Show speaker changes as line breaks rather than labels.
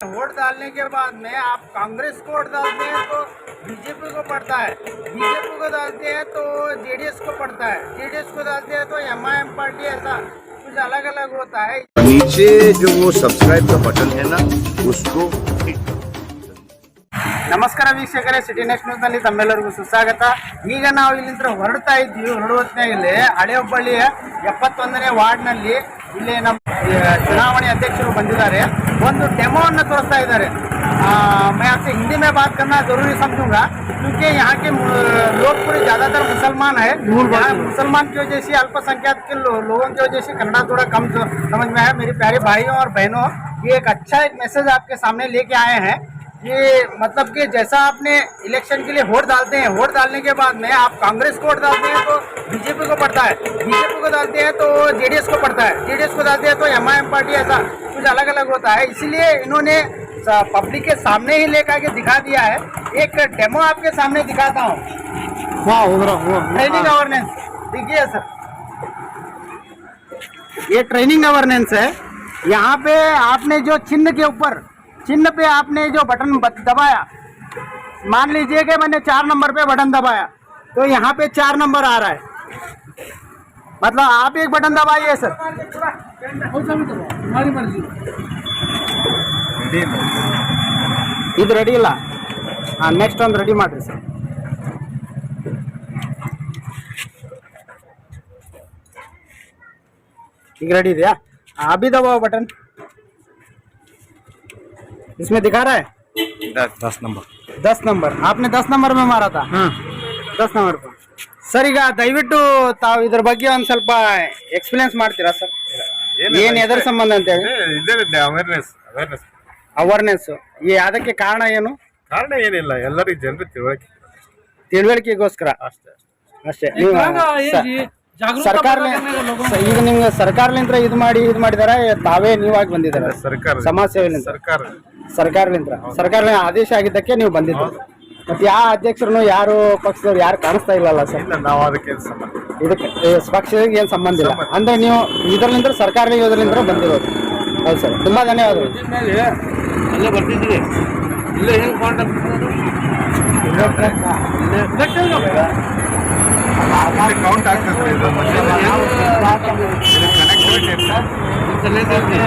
Vote डालने के बाद में आप कांग्रेस को वोट डालते हैं तो बीजेपी को पड़ता है बीजेपी को डालते हैं तो जेडीएस को पड़ता है जेडीएस को डालते हैं तो एमआईएम पार्टी ऐसा कुछ अलग अलग होता है
नीचे जो वो सब्सक्राइब का बटन है ना उसको क्लिक करो
ನಮಸ್ಕಾರ ವೀಕ್ಷಕರೇ ಸಿಟಿ ನೆಕ್ಸ್ಟ್ ನ್ಯೂಸ್ ನಲ್ಲಿ ತಮ್ಮೆಲ್ಲರಿಗೂ ಸುಸ್ವಾಗತ ಈಗ ನಾವು ಇಲ್ಲಿಂದ ಹೊರಡ್ತಾ ಇದ್ದೀವಿ ಹೊರಡುವತ್ನಾಗಲ್ಲಿ ಹಳೆ ಹುಬ್ಬಳ್ಳಿಯ ಎಪ್ಪತ್ತೊಂದನೇ ವಾರ್ಡ್ನಲ್ಲಿ ಇಲ್ಲಿ ನಮ್ಮ ಆ, ಚುನಾವಣೆ ಅಧ್ಯಕ್ಷರು ಬಂದಿದ್ದಾರೆ ಒಂದು ಡೆಮೋವನ್ನು ತೋರಿಸ್ತಾ ಇದ್ದಾರೆ आ, मैं आपसे हिंदी में बात करना जरूरी समझूंगा क्योंकि यहाँ के मु- लोग पूरे ज़्यादातर मुसलमान है यहाँ मुसलमान की वजह से अल्पसंख्यक के लो, लोगों की वजह से कन्नड़ा थोड़ा कम जो- समझ में है मेरे प्यारे भाइयों और बहनों ये एक अच्छा एक मैसेज आपके सामने लेके आए हैं ये मतलब कि जैसा आपने इलेक्शन के लिए वोट डालते हैं वोट डालने के बाद में आप कांग्रेस को वोट डालते हैं तो बीजेपी को पड़ता है। बीजेपी को डालते हैं तो जेडीएस को पड़ता है। जेडीएस को डालते हैं तो एमआईएम पार्टी ऐसा कुछ अलग अलग होता है। इसीलिए इन्होंने पब्लिक के सामने ही लेकर के दिखा दिया है। एक डेमो आपके सामने दिखाता हूँ। ट्रेनिंग गवर्नेंस देखिए सर। ये ट्रेनिंग गवर्नेंस है। यहाँ पे आपने जो चिन्ह के ऊपर चिन्ह पे आपने जो बटन बत- दबाया मान लीजिए कि मैंने चार नंबर पे बटन दबाया तो यहाँ पे चार नंबर आ रहा है मतलब आप एक बटन दबाइए सर ಇದು ರೆಡಿ ಇಲ್ಲ ಹಾಂ ನೆಕ್ಸ್ಟ್ ಒಂದು ರೆಡಿ ಮಾಡಿರಿ ಸರ್ ठीक रेडी दिया आप भी दबाओ बटन इसमें दिखा रहा है
दस नंबर
दस नंबर आपने दस नंबर में मारा था ದಸ್ ನಂಬರ್ ಸರ್ ಈಗ ದಯವಿಟ್ಟು ತಾವು ಇದ್ರ ಬಗ್ಗೆ ಒಂದ್ ಸ್ವಲ್ಪ ಎಕ್ಸ್ಪೀರಿಯನ್ಸ್ ಮಾಡ್ತೀರಾ ಸರ್ ಏನ್ ಎದರ ಸಂಬಂಧ ಅಂತ ಹೇಳಿ
ಇದೇ ಅವೇರ್ನೆಸ್ ಅವೇರ್ನೆಸ್
ಅವೇರ್ನೆಸ್ ಈ ಅದಕ್ಕೆ ಕಾರಣ ಏನು
ಕಾರಣ ಏನಿಲ್ಲ ಎಲ್ಲರಿಗೂ ಜನರು ತಿಳುವಳಿಕೆ
ತಿಳುವಳಿಕೆಗೋಸ್ಕರ
ಅಷ್ಟೇ
ಅಷ್ಟೇ ನೀವು ಸರ್ಕಾರ ಈಗ ನಿಮ್ಗೆ ಸರ್ಕಾರಲಿಂತ್ರ ಇದು ಮಾಡಿ ಇದು ಮಾಡಿದಾರ ತಾವೇ ನೀವಾಗಿ ಬಂದಿದ್ದಾರೆ.
ಸರ್ಕಾರ
ಸಮಾಜ ಸೇವೆ
ಸರ್ಕಾರ.
ಸರ್ಕಾರಲಿಂತ್ರ. ಸರ್ಕಾರ ಆದೇಶ ಆಗಿದ್ದಕ್ಕೆ ನೀವು ಬಂದಿದ್ದು ಮತ್ತೆ ಯಾವ ಅಧ್ಯಕ್ಷರನ್ನು ಯಾರು ಪಕ್ಷದವ್ರು ಯಾರು ಕಾಣಿಸ್ತಾ ಇಲ್ಲಲ್ಲ ಸರ್?
ಇಲ್ಲ ನಾವು ಅದಕ್ಕೆ ಏನ್ ಸಂಬಂಧ
ಇದಕ್ಕೆ ಈ ಪಕ್ಷಕ್ಕೆ ಏನು ಸಂಬಂಧ ಇಲ್ಲ. ಅಂದ್ರೆ ನೀವು ಇದರಲ್ಲಿಂದ ಸರ್ಕಾರ ಯೋಜನೆಯಿಂದ ಬಂದಿರೋದು. ಹೌದು ಸರ್. ತುಂಬಾ ಧನ್ಯವಾದಗಳು.
ಅಲ್ಲೇ ಬರ್ತಿದ್ದೀವಿ ಇಲ್ಲೇ ಹೆಂಗ್ ಕಾಂಟ್ಯಾಕ್ಟ್ ಕೌಂಟ್ ಆಗ್ತದೆ ಇದು ಕನೆಕ್ಟಿವಿಟಿ